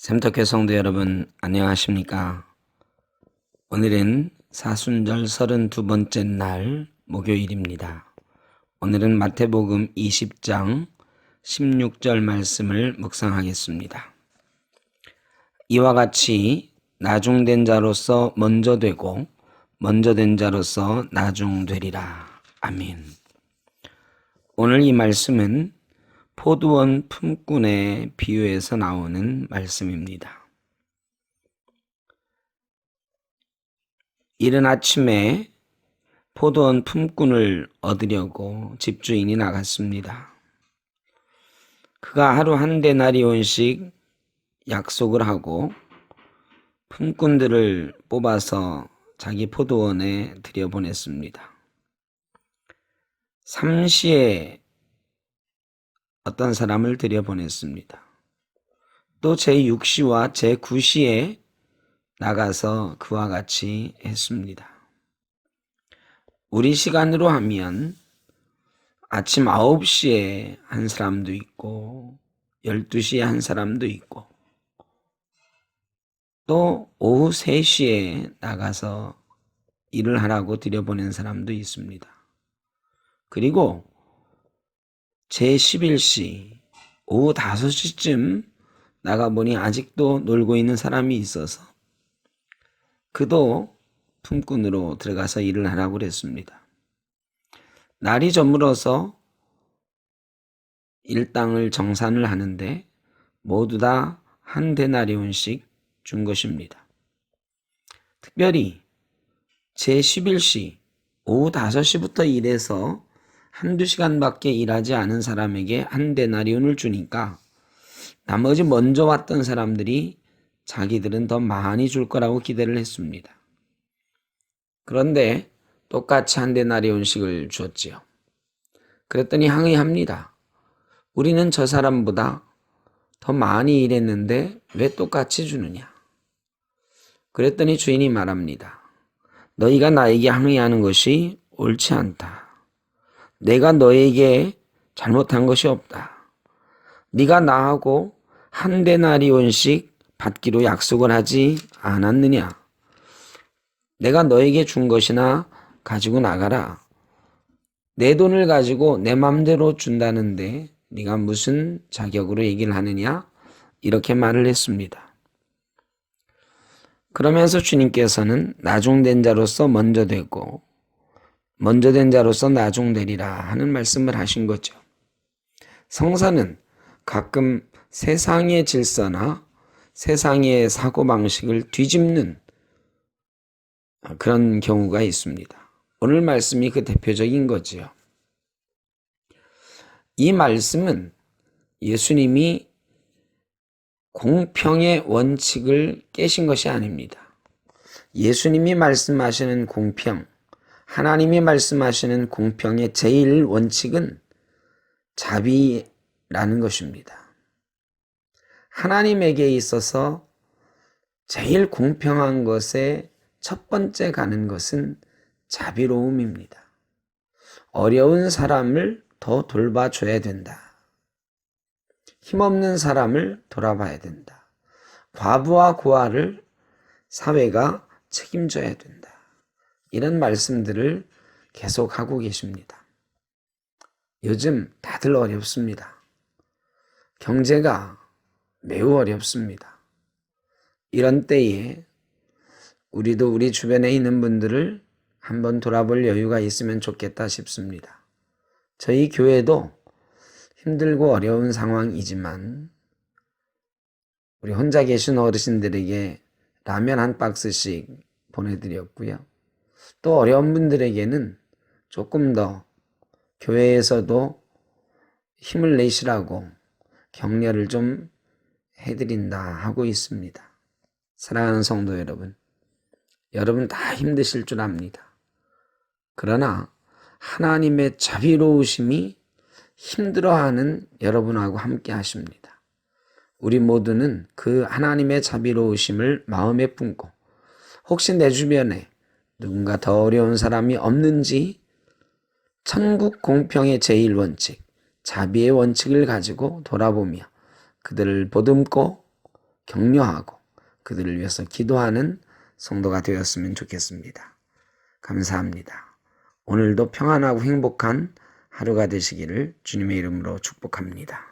샘터교 성도 여러분 안녕하십니까? 오늘은 사순절 32번째 날 목요일입니다. 오늘은 마태복음 20장 16절 말씀을 묵상하겠습니다. 이와 같이 나중된 자로서 먼저 되고 먼저 된 자로서 나중되리라. 아멘. 오늘 이 말씀은 포도원 품꾼의 비유에서 나오는 말씀입니다. 이른 아침에 포도원 품꾼을 얻으려고 집주인이 나갔습니다. 그가 하루 한 데나리온씩 약속을 하고 품꾼들을 뽑아서 자기 포도원에 들여보냈습니다. 3시에 어떤 사람을 들여보냈습니다. 또 제6시와 제9시에 나가서 그와 같이 했습니다. 우리 시간으로 하면 아침 9시에 한 사람도 있고 12시에 한 사람도 있고 또 오후 3시에 나가서 일을 하라고 들여보낸 사람도 있습니다. 그리고 제11시 오후 5시쯤 나가보니 아직도 놀고 있는 사람이 있어서 그도 품꾼으로 들어가서 일을 하라고 그랬습니다. 날이 저물어서 일당을 정산을 하는데 모두 다 한 데나리온씩 준 것입니다. 특별히 제11시 오후 5시부터 일해서 한두 시간밖에 일하지 않은 사람에게 한 데나리온을 주니까 나머지 먼저 왔던 사람들이 자기들은 더 많이 줄 거라고 기대를 했습니다. 그런데 똑같이 한 데나리온씩을 주었지요. 그랬더니 항의합니다. 우리는 저 사람보다 더 많이 일했는데 왜 똑같이 주느냐? 그랬더니 주인이 말합니다. 너희가 나에게 항의하는 것이 옳지 않다. 내가 너에게 잘못한 것이 없다. 네가 나하고 한 데나리온씩 받기로 약속을 하지 않았느냐? 내가 너에게 준 것이나 가지고 나가라. 내 돈을 가지고 내 맘대로 준다는데 네가 무슨 자격으로 얘기를 하느냐? 이렇게 말을 했습니다. 그러면서 주님께서는 나중된 자로서 먼저 되고 먼저 된 자로서 나중되리라 하는 말씀을 하신 거죠. 성사는 가끔 세상의 질서나 세상의 사고방식을 뒤집는 그런 경우가 있습니다. 오늘 말씀이 그 대표적인 거지요. 이 말씀은 예수님이 공평의 원칙을 깨신 것이 아닙니다. 예수님이 말씀하시는 공평, 하나님이 말씀하시는 공평의 제일 원칙은 자비라는 것입니다. 하나님에게 있어서 제일 공평한 것에 첫 번째 가는 것은 자비로움입니다. 어려운 사람을 더 돌봐줘야 된다. 힘없는 사람을 돌아봐야 된다. 과부와 고아를 사회가 책임져야 된다. 이런 말씀들을 계속 하고 계십니다. 요즘 다들 어렵습니다. 경제가 매우 어렵습니다. 이런 때에 우리도 우리 주변에 있는 분들을 한번 돌아볼 여유가 있으면 좋겠다 싶습니다. 저희 교회도 힘들고 어려운 상황이지만 우리 혼자 계신 어르신들에게 라면 한 박스씩 보내드렸고요. 또 어려운 분들에게는 조금 더 교회에서도 힘을 내시라고 격려를 좀 해드린다 하고 있습니다. 사랑하는 성도 여러분, 여러분 다 힘드실 줄 압니다. 그러나 하나님의 자비로우심이 힘들어하는 여러분하고 함께 하십니다. 우리 모두는 그 하나님의 자비로우심을 마음에 품고 혹시 내 주변에 누군가 더 어려운 사람이 없는지 천국 공평의 제일 원칙, 자비의 원칙을 가지고 돌아보며 그들을 보듬고 격려하고 그들을 위해서 기도하는 성도가 되었으면 좋겠습니다. 감사합니다. 오늘도 평안하고 행복한 하루가 되시기를 주님의 이름으로 축복합니다.